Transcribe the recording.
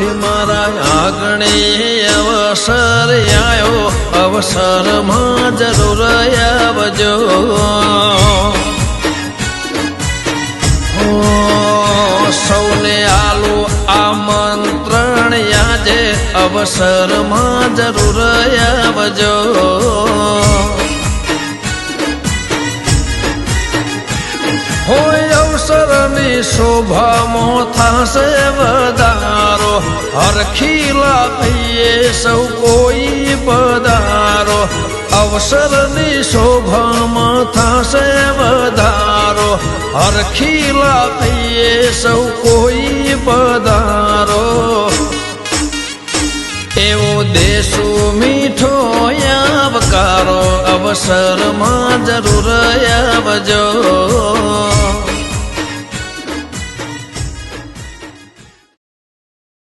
હે મારા આગણે અવસર આવ્યો અવસરમાં જરૂર આવજો. સૌને આલો આમંત્રણ આજે. અવસરમાં જરૂર આવજો. હોય અવસરની શોભામાં થશે વધારો હરખીલા થઈએ સૌ કોઈ પધારો. અવસરની શોભામાં થશે વધારો. હરખીલા થઈએ સૌ કોઈ પધારો. એવો દેશો મીઠો આવકારો અવસરમાં જરૂર આવજો